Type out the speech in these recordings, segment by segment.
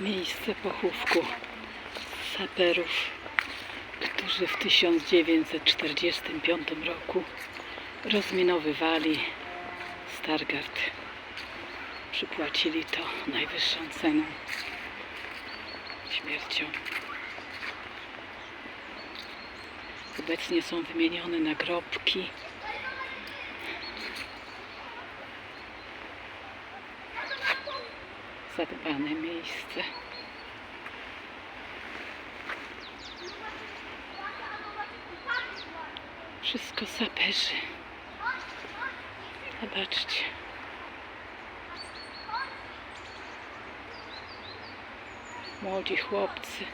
miejsce pochówku saperów, którzy w 1945 roku rozminowywali Stargard. Przypłacili to najwyższą ceną śmiercią. Obecnie są wymienione nagrobki. Zadbane miejsce. Wszystko saperzy. Zobaczcie. Młodzi chłopcy.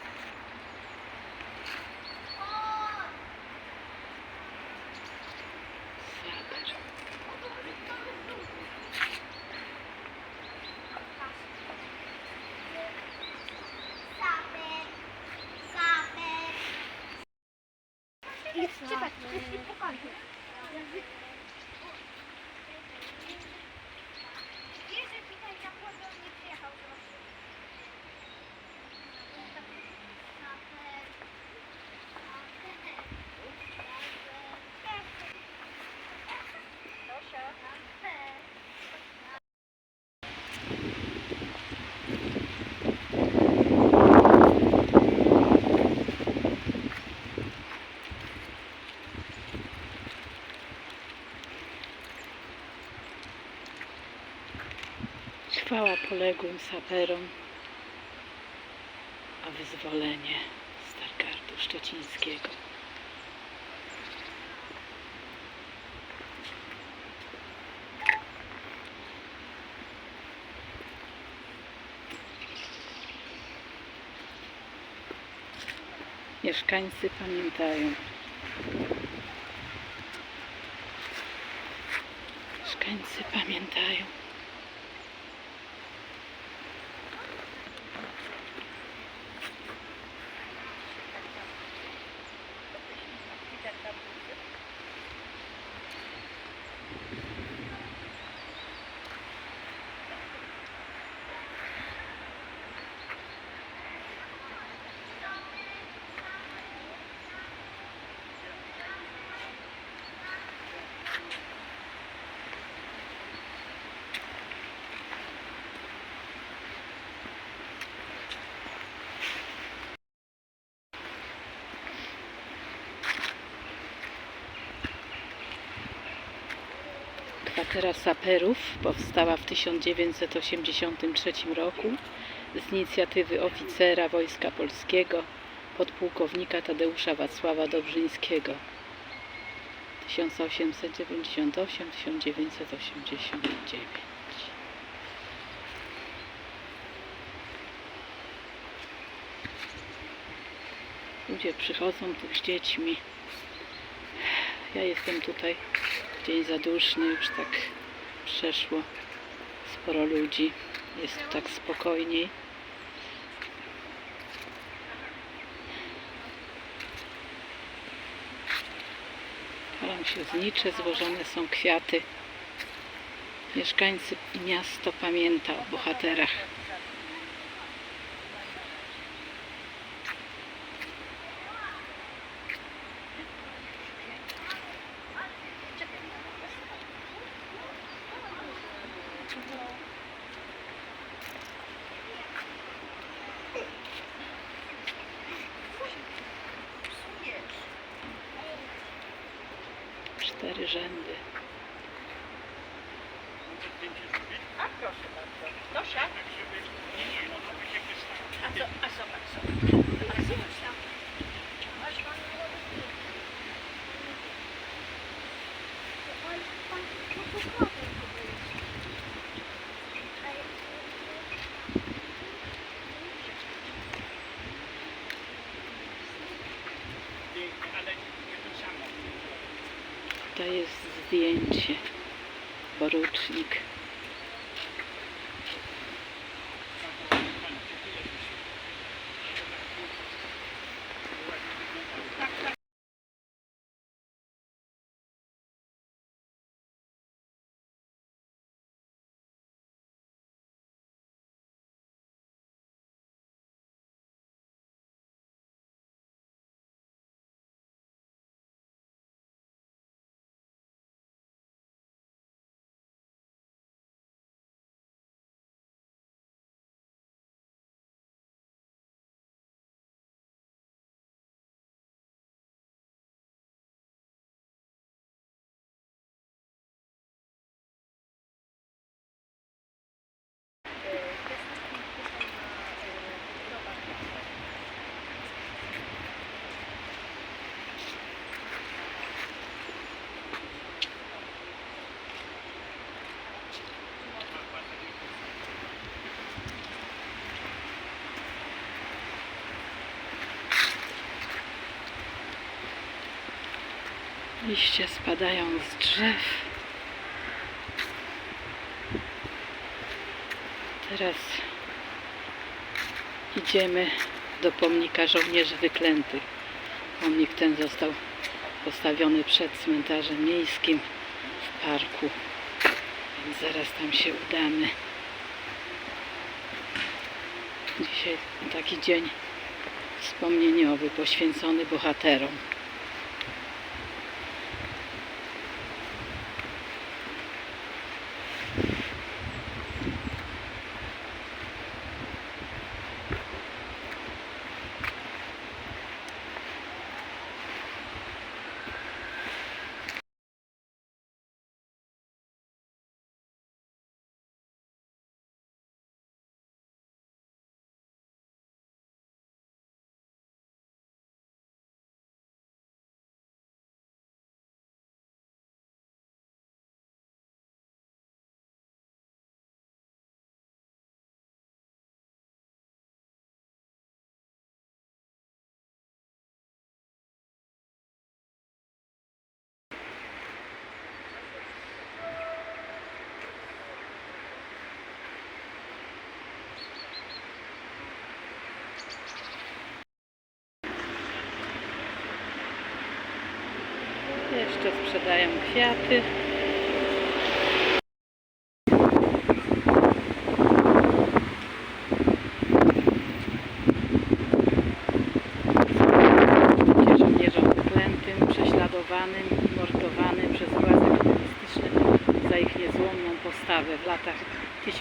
Poległym saperom, a wyzwolenie Stargardu Szczecińskiego. Mieszkańcy pamiętają. Mieszkańcy pamiętają. Kwatera saperów powstała w 1983 roku z inicjatywy oficera Wojska Polskiego podpułkownika Tadeusza Wacława Dobrzyńskiego 1898-1989. Ludzie przychodzą tu z dziećmi. Ja jestem tutaj dzień zaduszny, już tak przeszło sporo ludzi. Jest tu tak spokojniej. Palą się znicze, złożone są kwiaty. Mieszkańcy miasto pamięta o bohaterach. Liście spadają z drzew. Teraz idziemy do pomnika żołnierzy wyklętych. Pomnik ten został postawiony przed cmentarzem miejskim w parku. Więc zaraz tam się udamy. Dzisiaj taki dzień wspomnieniowy, poświęcony bohaterom. Jeszcze sprzedają kwiaty. Mordowanym przez władze komunistyczne za ich niezłomną postawę w latach 1944-1963.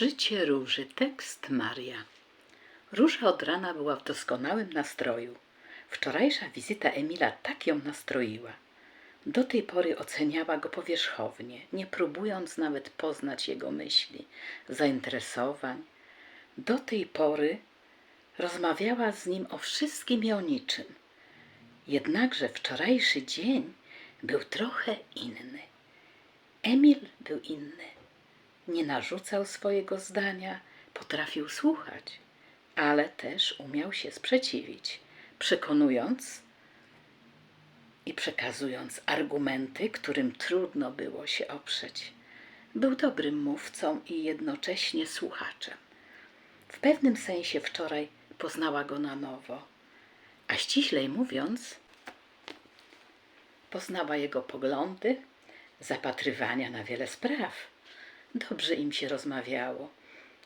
Życie Róży. Tekst Maria. Róża od rana była w doskonałym nastroju. Wczorajsza wizyta Emila tak ją nastroiła. Do tej pory oceniała go powierzchownie, nie próbując nawet poznać jego myśli, zainteresowań. Do tej pory rozmawiała z nim o wszystkim i o niczym. Jednakże wczorajszy dzień był trochę inny. Emil był inny. Nie narzucał swojego zdania, potrafił słuchać, ale też umiał się sprzeciwić, przekonując i przekazując argumenty, którym trudno było się oprzeć. Był dobrym mówcą i jednocześnie słuchaczem. W pewnym sensie wczoraj poznała go na nowo, a ściślej mówiąc, poznała jego poglądy, zapatrywania na wiele spraw. Dobrze im się rozmawiało,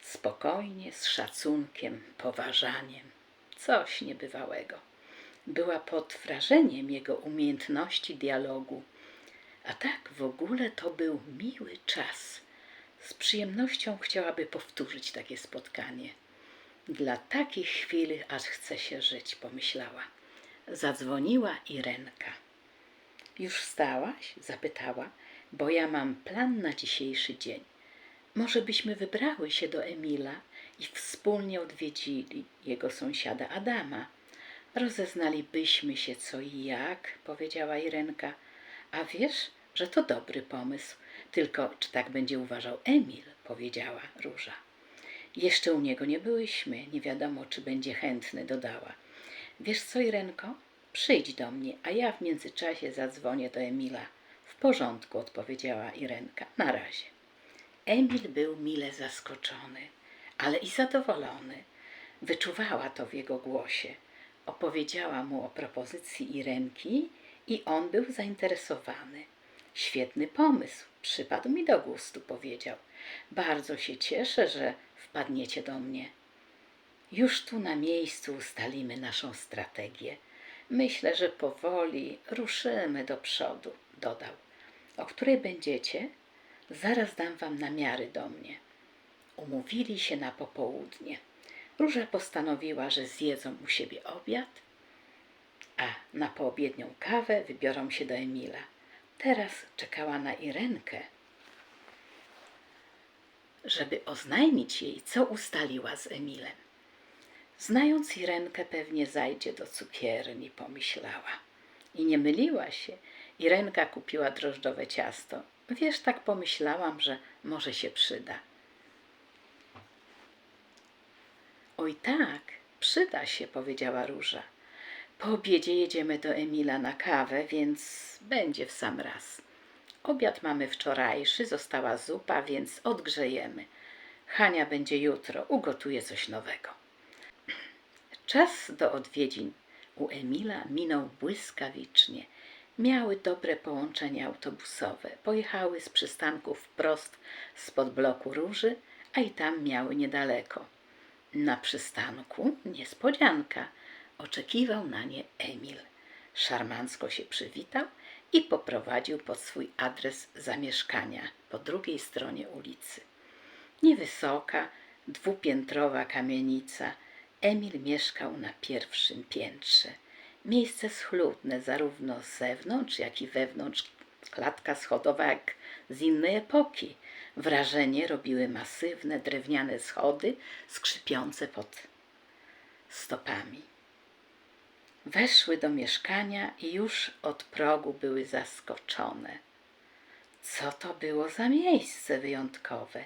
spokojnie, z szacunkiem, poważaniem. Coś niebywałego. Była pod wrażeniem jego umiejętności dialogu, a tak w ogóle to był miły czas. Z przyjemnością chciałaby powtórzyć takie spotkanie. Dla takich chwil aż chce się żyć, pomyślała. Zadzwoniła Irenka. Już wstałaś? zapytała, bo ja mam plan na dzisiejszy dzień. Może byśmy wybrały się do Emila i wspólnie odwiedzili jego sąsiada Adama. Rozeznalibyśmy się co i jak, powiedziała Irenka. A wiesz, że to dobry pomysł. Tylko czy tak będzie uważał Emil, powiedziała Róża. Jeszcze u niego nie byłyśmy, nie wiadomo, czy będzie chętny, dodała. Wiesz co, Irenko? Przyjdź do mnie, a ja w międzyczasie zadzwonię do Emila. W porządku, odpowiedziała Irenka. Na razie. Emil był mile zaskoczony, ale i zadowolony. Wyczuwała to w jego głosie. Opowiedziała mu o propozycji Irenki i on był zainteresowany. Świetny pomysł, przypadł mi do gustu, powiedział. Bardzo się cieszę, że wpadniecie do mnie. Już tu na miejscu ustalimy naszą strategię. Myślę, że powoli ruszymy do przodu, dodał. O której będziecie? Zaraz dam wam namiary do mnie. Umówili się na popołudnie. Róża postanowiła, że zjedzą u siebie obiad, a na poobiednią kawę wybiorą się do Emila. Teraz czekała na Irenkę, żeby oznajmić jej, co ustaliła z Emilem. Znając Irenkę, pewnie zajdzie do cukierni, pomyślała. I nie myliła się. Irenka kupiła drożdżowe ciasto. Wiesz, tak pomyślałam, że może się przyda. Oj tak, przyda się, powiedziała Róża. Po obiedzie jedziemy do Emila na kawę, więc będzie w sam raz. Obiad mamy wczorajszy, została zupa, więc odgrzejemy. Hania będzie jutro, ugotuje coś nowego. Czas do odwiedzin u Emila minął błyskawicznie. Miały dobre połączenie autobusowe. Pojechały z przystanku wprost spod bloku Róży, a i tam miały niedaleko. Na przystanku niespodzianka. Oczekiwał na nie Emil. Szarmancko się przywitał i poprowadził pod swój adres zamieszkania po drugiej stronie ulicy. Niewysoka, dwupiętrowa kamienica. Emil mieszkał na pierwszym piętrze. Miejsce schludne zarówno z zewnątrz, jak i wewnątrz. Klatka schodowa jak z innej epoki. Wrażenie robiły masywne drewniane schody skrzypiące pod stopami. Weszły do mieszkania i już od progu były zaskoczone. Co to było za miejsce wyjątkowe?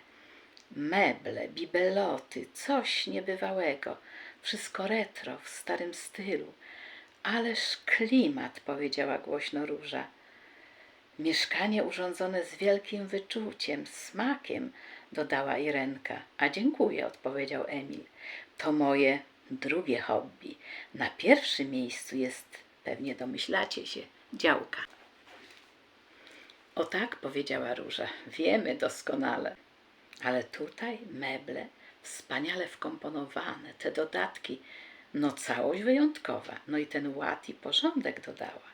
Meble, bibeloty, coś niebywałego. Wszystko retro, w starym stylu. Ależ klimat, powiedziała głośno Róża. Mieszkanie urządzone z wielkim wyczuciem, smakiem, dodała Irenka. A dziękuję, odpowiedział Emil. To moje drugie hobby. Na pierwszym miejscu jest, pewnie domyślacie się, działka. O tak, powiedziała Róża, wiemy doskonale. Ale tutaj meble wspaniale wkomponowane, te dodatki, no całość wyjątkowa, no i ten ład i porządek dodała.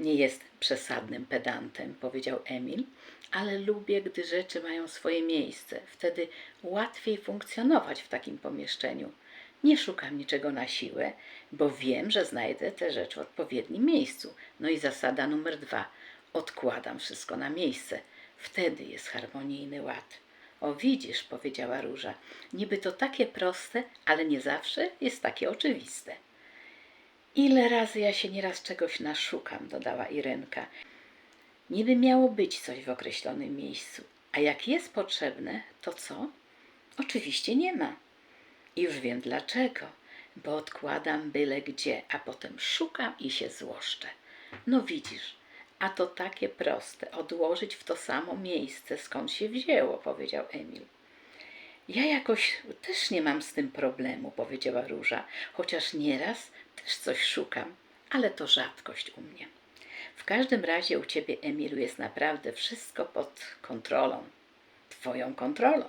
Nie jestem przesadnym pedantem, powiedział Emil, ale lubię, gdy rzeczy mają swoje miejsce. Wtedy łatwiej funkcjonować w takim pomieszczeniu. Nie szukam niczego na siłę, bo wiem, że znajdę te rzeczy w odpowiednim miejscu. No i zasada numer dwa. Odkładam wszystko na miejsce. Wtedy jest harmonijny ład. O widzisz, powiedziała Róża, niby to takie proste, ale nie zawsze jest takie oczywiste. Ile razy ja się nieraz czegoś naszukam, dodała Irenka. Niby miało być coś w określonym miejscu, a jak jest potrzebne, to co? Oczywiście nie ma. I już wiem dlaczego, bo odkładam byle gdzie, a potem szukam i się złoszczę. No widzisz, a to takie proste, odłożyć w to samo miejsce, skąd się wzięło, powiedział Emil. Ja jakoś też nie mam z tym problemu, powiedziała Róża, chociaż nieraz też coś szukam, ale to rzadkość u mnie. W każdym razie u ciebie, Emilu, jest naprawdę wszystko pod kontrolą. Twoją kontrolą.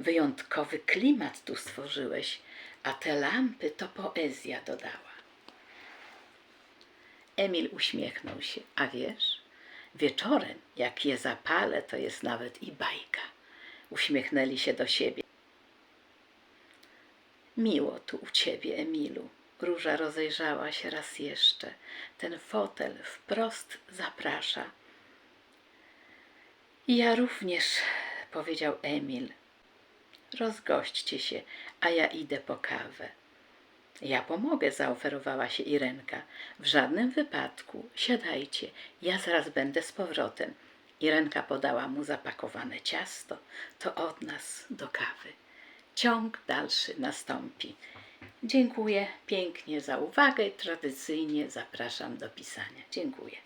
Wyjątkowy klimat tu stworzyłeś, a te lampy to poezja dodała. Emil uśmiechnął się. A wiesz, wieczorem, jak je zapalę, to jest nawet i bajka. Uśmiechnęli się do siebie. Miło tu u ciebie, Emilu. Róża rozejrzała się raz jeszcze. Ten fotel wprost zaprasza. Ja również, powiedział Emil. Rozgośćcie się, a ja idę po kawę. Ja pomogę, zaoferowała się Irenka. W żadnym wypadku. Siadajcie, ja zaraz będę z powrotem. Irenka podała mu zapakowane ciasto. To od nas do kawy. Ciąg dalszy nastąpi. Dziękuję pięknie za uwagę. Tradycyjnie zapraszam do pisania. Dziękuję.